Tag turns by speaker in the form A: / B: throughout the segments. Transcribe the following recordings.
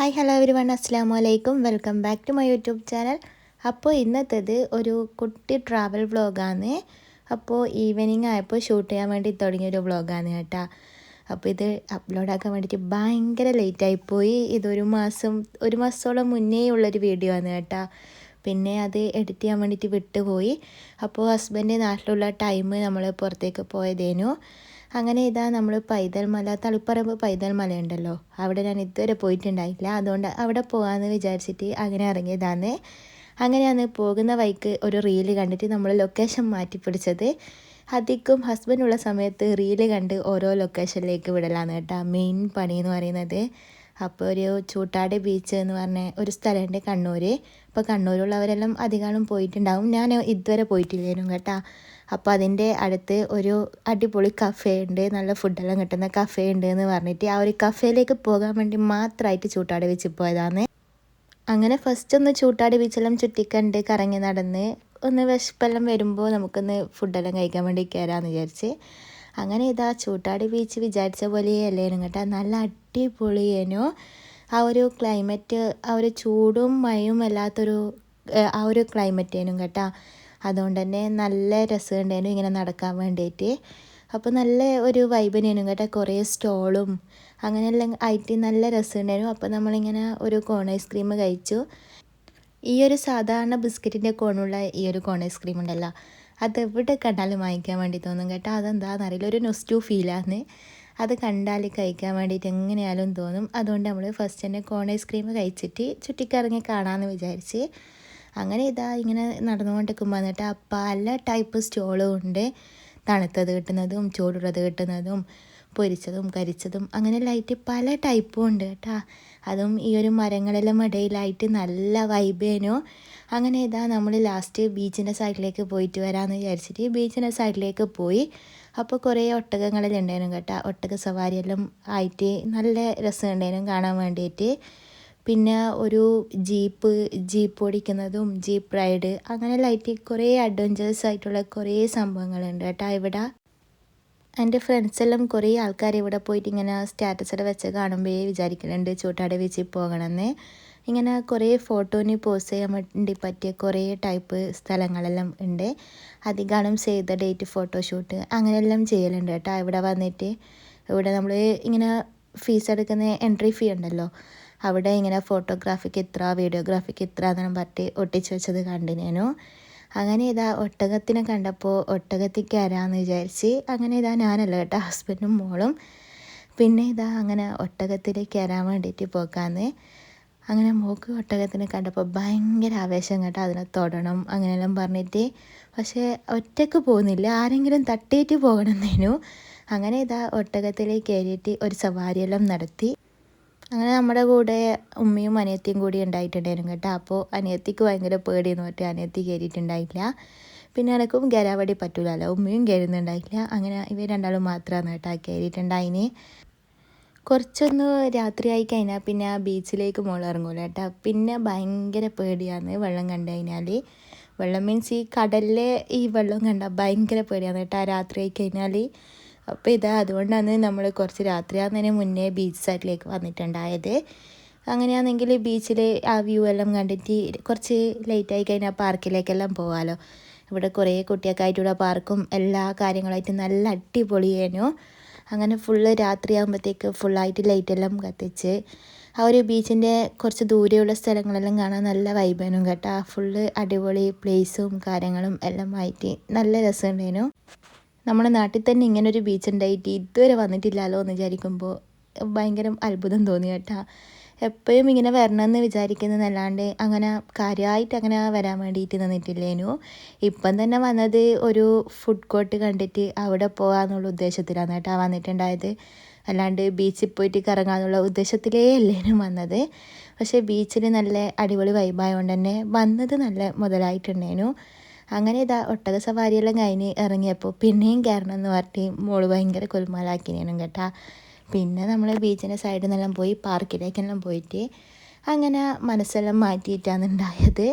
A: Hi hello every one അസ്സാം വലൈക്കും welcome back to my YouTube channel അപ്പോൾ ഇന്നത്തേത് ഒരു കുട്ടി ട്രാവൽ വ്ളോഗാണ് അപ്പോൾ ഈവനിങ് ആയപ്പോൾ ഷൂട്ട് ചെയ്യാൻ വേണ്ടി തുടങ്ങിയൊരു വ്ളോഗാണ് കേട്ടോ. അപ്പോൾ ഇത് അപ്ലോഡാക്കാൻ വേണ്ടിയിട്ട് ഭയങ്കര ലേറ്റായിപ്പോയി ഇതൊരു മാസം ഒരു മാസത്തോളം മുന്നേ ഉള്ളൊരു വീഡിയോ ആണ് കേട്ടോ. പിന്നെ അത് എഡിറ്റ് ചെയ്യാൻ വേണ്ടിയിട്ട് വിട്ടുപോയി. അപ്പോൾ ഹസ്ബൻഡ് നാട്ടിലുള്ള ടൈം നമ്മൾ പുറത്തേക്ക് പോയതേനു. അങ്ങനെ ഇതാ നമ്മൾ പൈതൽ മല തളിപ്പറമ്പ് പൈതൽ മല ഉണ്ടല്ലോ. അവിടെ ഞാൻ ഇതുവരെ പോയിട്ടുണ്ടായില്ല. അതുകൊണ്ട് അവിടെ പോകാമെന്ന് വിചാരിച്ചിട്ട് അങ്ങനെ ഇറങ്ങിയതാണ് അങ്ങനെയാണ് പോകുന്ന വഴിക്ക് ഒരു റീൽ കണ്ടിട്ട് നമ്മൾ ലൊക്കേഷൻ മാറ്റിപ്പിടിച്ചത് അധികം ഹസ്ബൻഡുള്ള സമയത്ത് റീൽ കണ്ട് ഓരോ ലൊക്കേഷനിലേക്ക് വിടലാണ് കേട്ടോ. മെയിൻ പണി എന്ന് പറയുന്നത്. അപ്പോൾ ഒരു ചൂട്ടാട് ബീച്ച് എന്ന് പറഞ്ഞ ഒരു സ്ഥലമുണ്ട് കണ്ണൂർ അപ്പോൾ കണ്ണൂരുള്ളവരെല്ലാം അധികാളും പോയിട്ടുണ്ടാവും. ഞാൻ ഇതുവരെ പോയിട്ടില്ലായിരുന്നു കേട്ടോ. അപ്പോൾ അതിന്റെ അടുത്ത് ഒരു അടിപൊളി കഫേ ഉണ്ട്. നല്ല ഫുഡെല്ലാം കിട്ടുന്ന കഫേ ഉണ്ട് എന്ന് പറഞ്ഞിട്ട് ആ ഒരു കഫേയിലേക്ക് പോകാൻ വേണ്ടി മാത്രമായിട്ട് ചൂട്ടാട് ബീച്ച് പോയതാണ്. അങ്ങനെ ഫസ്റ്റ് ഒന്ന് ചൂട്ടാട് ബീച്ചെല്ലാം ചുറ്റിക്കണ്ട് കറങ്ങി നടന്ന് ഒന്ന് വിശപ്പെല്ലാം വരുമ്പോൾ നമുക്കൊന്ന് ഫുഡെല്ലാം കഴിക്കാൻ വേണ്ടി കയറാമെന്ന് വിചാരിച്ച്. അങ്ങനെ ഇതാ ചൂട്ടാട് ബീച്ച് വിചാരിച്ച പോലെയല്ലേനും കേട്ടോ. നല്ല അടിപൊളിയേനു ആ ഒരു ക്ലൈമറ്റ് ആ ഒരു ചൂടും മഴയും അല്ലാത്തൊരു ആ ഒരു ക്ലൈമറ്റേനും കേട്ടോ. അതുകൊണ്ട് തന്നെ നല്ല രസമുണ്ടായിരുന്നു ഇങ്ങനെ നടക്കാൻ വേണ്ടിയിട്ട് അപ്പോൾ നല്ല ഒരു വൈബിനേനും കേട്ടോ. കുറേ സ്റ്റോളും അങ്ങനെയെല്ലാം ആയിട്ട് നല്ല രസമുണ്ടായിരുന്നു. അപ്പോൾ നമ്മളിങ്ങനെ ഒരു കോൺ ഐസ്ക്രീം കഴിച്ചു. ഈ ഒരു സാധാരണ ബിസ്ക്കറ്റിന്റെ കോണുള്ള ഈ ഒരു കോൺ ഐസ്ക്രീം ഉണ്ടല്ലോ. അത് എവിടെ കണ്ടാലും വാങ്ങിക്കാൻ വേണ്ടി തോന്നും കേട്ടോ. അതെന്താണെന്നറിയില്ല ഒരു നൊസ്റ്റു ഫീലാണ് അത് കണ്ടാൽ കഴിക്കാൻ വേണ്ടിയിട്ട് എങ്ങനെയാലും തോന്നും. അതുകൊണ്ട് നമ്മൾ ഫസ്റ്റ് തന്നെ കോൺ ഐസ്ക്രീം കഴിച്ചിട്ട് ചുറ്റിക്കറങ്ങി കാണാമെന്ന് വിചാരിച്ച് അങ്ങനെ ഇതാ ഇങ്ങനെ നടന്നുകൊണ്ടിരിക്കുമ്പോൾ എന്നിട്ട് പല ടൈപ്പ് സ്റ്റോളും ഉണ്ട്. തണുത്തത് കിട്ടുന്നതും ചൂടുള്ളത് കിട്ടുന്നതും പൊരിച്ചതും കരിച്ചതും അങ്ങനെ ലൈറ്റ് പല ടൈപ്പും ഉണ്ട് കേട്ടോ. അതും ഈ ഒരു മരങ്ങളെല്ലാം ഇടയിലായിട്ട് നല്ല വൈബേനോ അങ്ങനെ ഇതാ നമ്മൾ ലാസ്റ്റ് ബീച്ചിന്റെ സൈഡിലേക്ക് പോയിട്ട് വരാമെന്ന് വിചാരിച്ചിട്ട് ബീച്ചിന്റെ സൈഡിലേക്ക് പോയി. അപ്പോൾ കുറേ ഒട്ടകങ്ങളെല്ലാം ഉണ്ടായിരുന്നു കേട്ടോ. ഒട്ടക സവാരിയെല്ലാം ആയിട്ട് നല്ല രസമുണ്ടായിരുന്നു കാണാൻ വേണ്ടിയിട്ട് പിന്നെ ഒരു ജീപ്പ് ജീപ്പ് ഓടിക്കുന്നതും ജീപ്പ് റൈഡ് അങ്ങനെ ലൈറ്റ് കുറേ അഡ്വഞ്ചേഴ്സ് ആയിട്ടുള്ള കുറേ സംഭവങ്ങളുണ്ട് കേട്ടോ ഇവിടെ. എന്റെ ഫ്രണ്ട്സെല്ലാം കുറേ ആൾക്കാർ ഇവിടെ പോയിട്ട് ഇങ്ങനെ സ്റ്റാറ്റസൊക്കെ വെച്ച് കാണുമ്പോൾ വിചാരിക്കുന്നുണ്ട് ചൂട്ടാട് ബീച്ചിൽ പോകണമെന്ന്. ഇങ്ങനെ കുറേ ഫോട്ടോനി പോസ് ചെയ്യാൻ വേണ്ടി പറ്റിയ കുറേ ടൈപ്പ് സ്ഥലങ്ങളെല്ലാം ഉണ്ട്. അധികം ചെയ്ത ഡേറ്റ് ഫോട്ടോഷൂട്ട് അങ്ങനെയെല്ലാം ചെയ്യലുണ്ട് കേട്ടോ. ഇവിടെ വന്നിട്ട് ഇവിടെ നമ്മൾ ഇങ്ങനെ ഫീസ് എടുക്കുന്ന എൻട്രി ഫീ ഉണ്ടല്ലോ അവിടെ ഇങ്ങനെ ഫോട്ടോഗ്രാഫിക്ക് ഇത്ര വീഡിയോഗ്രാഫിക്ക് ഇത്ര എന്നെല്ലാം പറഞ്ഞിട്ട് ഒട്ടിച്ചു വെച്ചത് കണ്ടിനേനു അങ്ങനെ ഇതാ ഒട്ടകത്തിനെ കണ്ടപ്പോൾ ഒട്ടകത്തിൽ കയറാമെന്ന് വിചാരിച്ച് അങ്ങനെ ഇതാ ഞാനല്ല കേട്ടോ ഹസ്ബൻഡും മോളും. പിന്നെ ഇതാ അങ്ങനെ ഒട്ടകത്തിലേക്ക് കയറാൻ വേണ്ടിയിട്ട് പോക്കാന്ന്. അങ്ങനെ മോക്ക് ഒട്ടകത്തിനെ കണ്ടപ്പോൾ ഭയങ്കര ആവേശം കേട്ടോ അതിനെ തൊടണം അങ്ങനെയെല്ലാം പറഞ്ഞിട്ട്. പക്ഷേ ഒറ്റയ്ക്ക് പോകുന്നില്ല ആരെങ്കിലും തട്ടിയിട്ട് പോകണമെന്നേനു അങ്ങനെ ഇതാ ഒട്ടകത്തിലേക്ക് കയറിയിട്ട് ഒരു സവാരിയെല്ലാം നടത്തി. അങ്ങനെ നമ്മുടെ കൂടെ ഉമ്മയും അനിയത്തിയും കൂടി ഉണ്ടായിട്ടുണ്ടായിരുന്നു കേട്ടോ. അപ്പോൾ അനിയത്തിക്ക് ഭയങ്കര പേടിയെന്ന് പറഞ്ഞിട്ട് അനിയത്തി കയറിയിട്ടുണ്ടായില്ല പിന്നെ എനക്കും ഗരാവടി പറ്റൂലല്ലോ. ഉമ്മയും കയറുന്നുണ്ടായില്ല അങ്ങനെ ഇവർ രണ്ടാളും മാത്രമാണ് കേട്ടോ കയറിയിട്ടുണ്ടായിന് കുറച്ചൊന്ന് രാത്രിയായി കഴിഞ്ഞാൽ പിന്നെ ആ ബീച്ചിലേക്ക് മോൾ ഇറങ്ങൂല കേട്ടോ. പിന്നെ ഭയങ്കര പേടിയാണ് വെള്ളം കണ്ടു കഴിഞ്ഞാൽ. വെള്ളം മീൻസ് ഈ കടലിലെ ഈ വെള്ളം കണ്ടാൽ ഭയങ്കര പേടിയാണ് കേട്ടോ ആയി കഴിഞ്ഞാൽ. അപ്പോൾ ഇത് അതുകൊണ്ടാണ് നമ്മൾ കുറച്ച് രാത്രിയാകുന്നതിന് മുന്നേ ബീച്ച് സൈഡിലേക്ക് വന്നിട്ടുണ്ടായത്. അങ്ങനെയാണെങ്കിൽ ബീച്ചിൽ ആ വ്യൂ എല്ലാം കണ്ടിട്ട് കുറച്ച് ലേറ്റ് ആയി കഴിഞ്ഞാൽ പാർക്കിലേക്കെല്ലാം പോകാമല്ലോ ഇവിടെ കുറേ കുട്ടിയൊക്കെ പാർക്കും എല്ലാ കാര്യങ്ങളായിട്ട് നല്ല അടിപൊളിയേനു. അങ്ങനെ ഫുള്ള് രാത്രിയാകുമ്പോഴത്തേക്ക് ഫുള്ളായിട്ട് ലൈറ്റെല്ലാം കത്തിച്ച് ആ ഒരു ബീച്ചിന്റെ കുറച്ച് ദൂരെയുള്ള സ്ഥലങ്ങളെല്ലാം കാണാൻ നല്ല വൈബനും കേട്ടോ. ഫുള്ള് അടിപൊളി പ്ലേസും കാര്യങ്ങളും എല്ലാം ആയിട്ട് നല്ല രസമുണ്ടേനു നമ്മുടെ നാട്ടിൽ തന്നെ ഇങ്ങനെ ഒരു ബീച്ച് ഉണ്ടായിട്ട് ഇതുവരെ വന്നിട്ടില്ലല്ലോ എന്ന് വിചാരിക്കുമ്പോൾ ഭയങ്കര അത്ഭുതം തോന്നി കേട്ടാ. എപ്പോഴും ഇങ്ങനെ വരണമെന്ന് വിചാരിക്കുന്നതല്ലാണ്ട് അങ്ങനെ കാര്യമായിട്ട് അങ്ങനെ വരാൻ വേണ്ടിയിട്ട് നിന്നിട്ടില്ലേനു. ഇപ്പം തന്നെ വന്നത് ഒരു ഫുഡ് കോർട്ട് കണ്ടിട്ട് അവിടെ പോകാമെന്നുള്ള ഉദ്ദേശത്തിലാണ് കേട്ടോ വന്നിട്ടുണ്ടായത്. അല്ലാണ്ട് ബീച്ചിൽ പോയിട്ട് കറങ്ങാമെന്നുള്ള ഉദ്ദേശത്തിലേ അല്ലേനും വന്നത്. പക്ഷേ ബീച്ചിൽ നല്ല അടിപൊളി വൈബായതുകൊണ്ട് തന്നെ വന്നത് നല്ല മുതലായിട്ടുണ്ടേനു. അങ്ങനെ ഇതാ ഒട്ടക സവാരിയെല്ലാം കഴിഞ്ഞ് ഇറങ്ങിയപ്പോൾ പിന്നെയും കയറണം എന്ന് പറഞ്ഞിട്ട് മോൾ ഭയങ്കര കൊൽമാലാക്കിനേനും കേട്ടാ. പിന്നെ നമ്മൾ ബീച്ചിന്റെ സൈഡിൽ നിന്നെല്ലാം പോയി പാർക്കിലേക്കെല്ലാം പോയിട്ട് അങ്ങനെ മനസ്സെല്ലാം മാറ്റിയിട്ടാണ് ഉണ്ടായത്.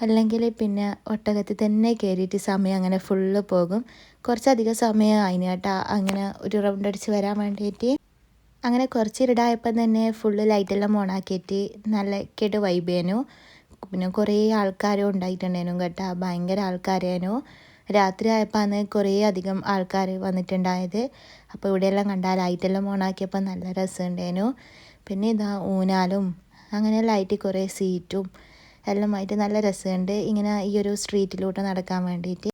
A: അല്ലെങ്കിൽ പിന്നെ ഒട്ടകത്തിൽ തന്നെ കയറിയിട്ട് സമയം അങ്ങനെ ഫുള്ള് പോകും. കുറച്ചധികം സമയം അതിന് കേട്ടാ. അങ്ങനെ ഒരു റൗണ്ട് അടിച്ച് വരാൻ വേണ്ടിയിട്ട് അങ്ങനെ കുറച്ച് ഇരുടായപ്പം തന്നെ ഫുള്ള് ലൈറ്റെല്ലാം ഓണാക്കിയിട്ട് നല്ല കെട്ട് വൈബ് ചെയ്യുന്നു പിന്നെ കുറേ ആൾക്കാരും ഉണ്ടായിട്ടുണ്ടായിരുന്നു കേട്ടോ. ഭയങ്കര ആൾക്കാരായിരുന്നു. രാത്രി ആയപ്പോൾ കുറേ അധികം ആൾക്കാർ വന്നിട്ടുണ്ടായത്. അപ്പോൾ ഇവിടെയെല്ലാം കണ്ടാൽ ലൈറ്റെല്ലാം ഓണാക്കിയപ്പോൾ നല്ല രസമുണ്ടായിരുന്നു. പിന്നെ ഇതാ ഊനാലും അങ്ങനെ ലൈറ്റ് കുറേ സീറ്റും എല്ലാം എല്ലാമായിട്ട് നല്ല രസമുണ്ട്. ഇങ്ങനെ ഈ ഒരു സ്ട്രീറ്റിലൂടെ നടക്കാൻ വേണ്ടിയിട്ട്.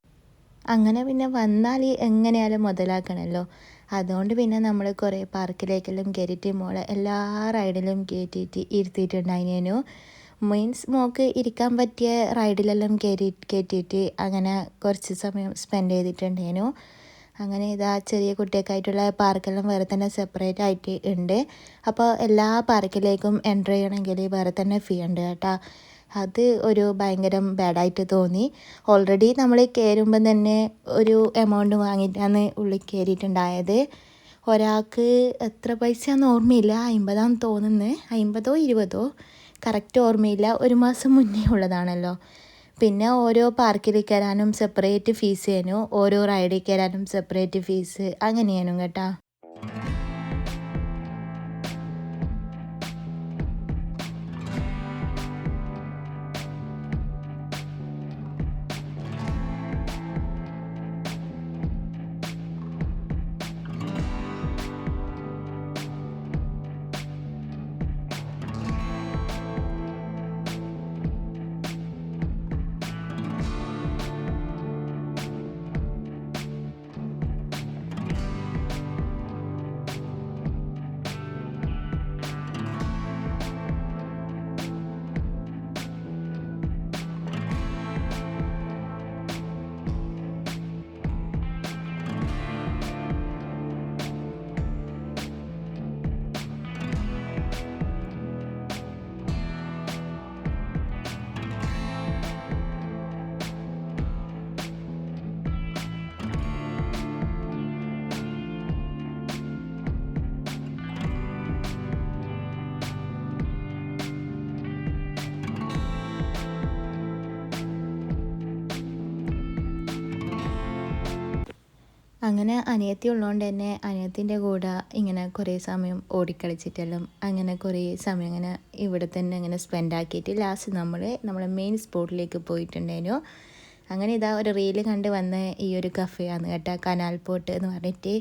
A: അങ്ങനെ പിന്നെ വന്നാൽ എങ്ങനെയാലും മുതലാക്കണമല്ലോ. അതുകൊണ്ട് പിന്നെ നമ്മൾ കുറേ പാർക്കിലേക്കെല്ലാം കയറ്റിയിട്ട് മോളെ എല്ലാ റൈഡിലും കയറ്റിയിട്ട് ഇരുത്തിയിട്ടുണ്ടായിരുന്നു. മീൻസ് മോക്ക് ഇരിക്കാൻ പറ്റിയ റൈഡിലെല്ലാം കയറി കയറ്റിയിട്ട് അങ്ങനെ കുറച്ച് സമയം സ്പെൻഡ് ചെയ്തിട്ടുണ്ടായിരുന്നു അങ്ങനെ ഇതാ ചെറിയ കുട്ടിയൊക്കെയായിട്ടുള്ള പാർക്കെല്ലാം വേറെ തന്നെ സെപ്പറേറ്റ് ആയിട്ട് ഉണ്ട്. അപ്പോൾ എല്ലാ പാർക്കിലേക്കും എന്റർ ചെയ്യണമെങ്കിൽ വേറെ തന്നെ ഫീ ഉണ്ട് കേട്ടോ. അത് ഒരു ഭയങ്കര ബാഡായിട്ട് തോന്നി. ഓൾറെഡി നമ്മൾ കയറുമ്പം തന്നെ ഒരു എമൗണ്ട് വാങ്ങിയിട്ടാണ് ഉള്ളിൽ കയറിയിട്ടുണ്ടായത് ഒരാൾക്ക് എത്ര പൈസയാണെന്ന് ഓർമ്മയില്ല. അമ്പതാന്ന് തോന്നുന്നത് അമ്പതോ ഇരുപതോ? കറക്റ്റ് ഓർമ്മയില്ല. ഒരു മാസം മുന്നേ ഉള്ളതാണല്ലോ. പിന്നെ ഓരോ പാർക്കിൽ കയറാനും സെപ്പറേറ്റ് ഫീസ് ചെയ്യാനും ഓരോ റൈഡിൽ കയറാനും സെപ്പറേറ്റ് ഫീസ് അങ്ങനെയാണ് കേട്ടോ. അങ്ങനെ അനിയത്തി ഉള്ളതുകൊണ്ട് തന്നെ അനിയത്തിന്റെ കൂടെ ഇങ്ങനെ കുറേ സമയം ഓടിക്കളിച്ചിട്ടെല്ലാം അങ്ങനെ കുറേ സമയം അങ്ങനെ ഇവിടെ തന്നെ അങ്ങനെ സ്പെൻഡ് ആക്കിയിട്ട് ലാസ്റ്റ് നമ്മൾ നമ്മുടെ മെയിൻ സ്പോട്ടിലേക്ക് പോയിട്ടുണ്ടായിരുന്നു. അങ്ങനെ ഇതാ ഒരു റീൽ കണ്ട് വന്ന ഈ ഒരു കഫേയാണ് കേട്ടോ കനാൽ പോട്ട് എന്ന് പറഞ്ഞിട്ട്.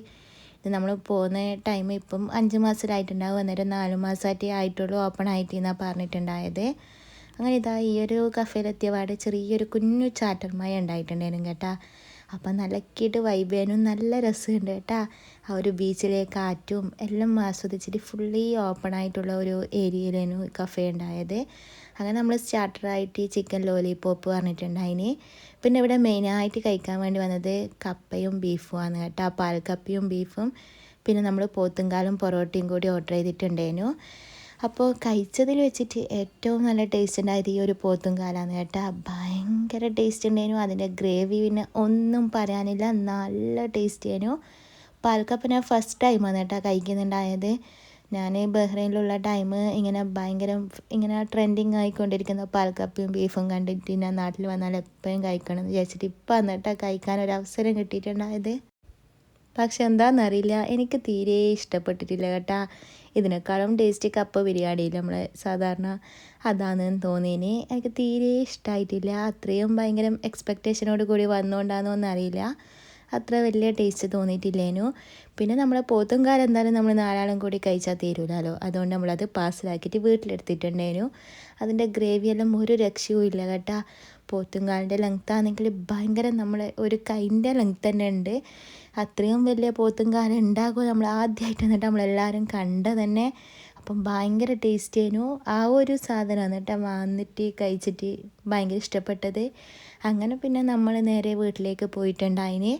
A: ഇത് നമ്മൾ പോകുന്ന ടൈം ഇപ്പം അഞ്ച് മാസത്തിലായിട്ടുണ്ടാവും. അന്നേരം നാല് മാസമായിട്ടേ ആയിട്ടുള്ളൂ ഓപ്പൺ ആയിട്ട് എന്നാണ് പറഞ്ഞിട്ടുണ്ടായത്. അങ്ങനെ ഇതാ ഈ ഒരു കഫേയിലെത്തിയ പാട് ചെറിയൊരു കുഞ്ഞു ചാറ്റർമായ ഉണ്ടായിട്ടുണ്ടായിരുന്നു കേട്ടോ. അപ്പം നല്ലക്കിയിട്ട് വൈബ് ചെയ്യാനും നല്ല രസമുണ്ട് കേട്ടോ. ആ ഒരു ബീച്ചിലെ കാറ്റും എല്ലാം ആസ്വദിച്ചിട്ട് ഫുള്ളി ഓപ്പൺ ആയിട്ടുള്ള ഒരു ഏരിയയിലേനു കഫേ ഉണ്ടായത്. അങ്ങനെ നമ്മൾ സ്റ്റാർട്ടറായിട്ട് ചിക്കൻ ലോലിപോപ്പ് പറഞ്ഞിട്ടുണ്ടായിന്. പിന്നെ ഇവിടെ മെയിനായിട്ട് കഴിക്കാൻ വേണ്ടി വന്നത് കപ്പയും ബീഫുമാണ് കേട്ടോ. പാൽക്കപ്പയും ബീഫും പിന്നെ നമ്മൾ പോത്തുംകാലും പൊറോട്ടയും കൂടി ഓർഡർ ചെയ്തിട്ടുണ്ടായിരുന്നു. അപ്പോൾ കഴിച്ചതിൽ വെച്ചിട്ട് ഏറ്റവും നല്ല ടേസ്റ്റ് ഉണ്ടായത് ഈ ഒരു പോത്തും കാലാണ് കേട്ടോ. ഭയങ്കര ടേസ്റ്റ് ഉണ്ടായിരുന്നു. അതിന്റെ ഗ്രേവി പിന്നെ ഒന്നും പറയാനില്ല. നല്ല ടേസ്റ്റ് ആയിരുന്നു. പാൽക്കപ്പ് ഞാൻ ഫസ്റ്റ് ടൈമാണ് കേട്ടോ കഴിക്കുന്നുണ്ടായത്. ഞാൻ ബഹ്റൈനിലുള്ള ടൈം ഇങ്ങനെ ഭയങ്കര ഇങ്ങനെ ട്രെൻഡിങ് ആയിക്കൊണ്ടിരിക്കുന്ന. പാൽക്കപ്പയും ബീഫും കണ്ടിട്ട് ഞാൻ നാട്ടിൽ വന്നാൽ എപ്പോഴും കഴിക്കണം എന്ന് വിചാരിച്ചിട്ട് ഇപ്പം എന്നിട്ടാ കഴിക്കാൻ ഒരു അവസരം കിട്ടിയിട്ടുണ്ടായത്. പക്ഷെ എന്താണെന്നറിയില്ല എനിക്ക് തീരെ ഇഷ്ടപ്പെട്ടിട്ടില്ല കേട്ടാ. ഇതിനേക്കാളും ടേസ്റ്റ് കപ്പ ബിരിയാണിയിൽ നമ്മൾ സാധാരണ അതാണെന്ന് തോന്നിയിന്. എനിക്ക് തീരെ ഇഷ്ടമായിട്ടില്ല അത്രയും ഭയങ്കര എക്സ്പെക്റ്റേഷനോട് കൂടി വന്നുകൊണ്ടാണെന്നോ എന്നറിയില്ല. അത്ര വലിയ ടേസ്റ്റ് തോന്നിയിട്ടില്ലേനു. പിന്നെ നമ്മൾ പോത്തുംകാലം എന്തായാലും നമ്മൾ നാലാളും കൂടി കഴിച്ചാൽ തീരുമല്ലോ അതുകൊണ്ട് നമ്മളത് പാർസലാക്കിയിട്ട് വീട്ടിലെടുത്തിട്ടുണ്ടായിരുന്നു അതിന്റെ ഗ്രേവിയെല്ലാം ഒരു രക്ഷയും ഇല്ല കേട്ടാ. പോത്തുംകാലിന്റെ ലെങ്ത് ആണെങ്കിൽ ഭയങ്കര നമ്മൾ ഒരു കൈന്റെ ലെങ്ത് തന്നെ ഉണ്ട്. അത്രയും വലിയ പോത്തുംകാലം ഉണ്ടാകുമോ? നമ്മൾ ആദ്യമായിട്ട് എന്നിട്ട് നമ്മളെല്ലാവരും കണ്ട തന്നെ. അപ്പം ഭയങ്കര ടേസ്റ്റ് ആയിരുന്നു. ആ ഒരു സാധനമാണ് കേട്ടോ വന്നിട്ട് കഴിച്ചിട്ട് ഭയങ്കര ഇഷ്ടപ്പെട്ടത്. അങ്ങനെ പിന്നെ നമ്മൾ നേരെ വീട്ടിലേക്ക് പോയിട്ടുണ്ടായിന്.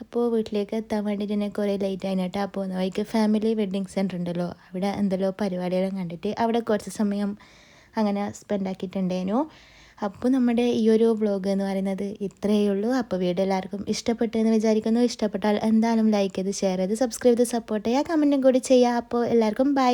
A: അപ്പോൾ വീട്ടിലേക്ക് എത്താൻ വേണ്ടിയിട്ട് തന്നെ കുറേ ലേറ്റ് ആയിട്ടാണ് പോകുന്നത് പോകുന്ന വഴിക്ക് ഫാമിലി വെഡ്ഡിങ് സെന്റർ ഉണ്ടല്ലോ. അവിടെ എന്തെല്ലോ പരിപാടികളും കണ്ടിട്ട് അവിടെ കുറച്ച് സമയം അങ്ങനെ സ്പെൻഡ് ആക്കിയിട്ടുണ്ടായിരുന്നു. അപ്പോൾ നമ്മുടെ ഈ ഒരു വ്ളോഗ് എന്ന് പറയുന്നത് ഇത്രയേ ഉള്ളൂ. അപ്പോൾ വീഡിയോ എല്ലാവർക്കും ഇഷ്ടപ്പെട്ടു എന്ന് വിചാരിക്കുന്നു. ഇഷ്ടപ്പെട്ടാൽ എന്തായാലും ലൈക്ക് ചെയ്ത് ഷെയർ ചെയ്ത് സബ്സ്ക്രൈബ് ചെയ്ത് സപ്പോർട്ട് ചെയ്യുക. കമന്റും കൂടി ചെയ്യുക. അപ്പോൾ എല്ലാവർക്കും ബൈ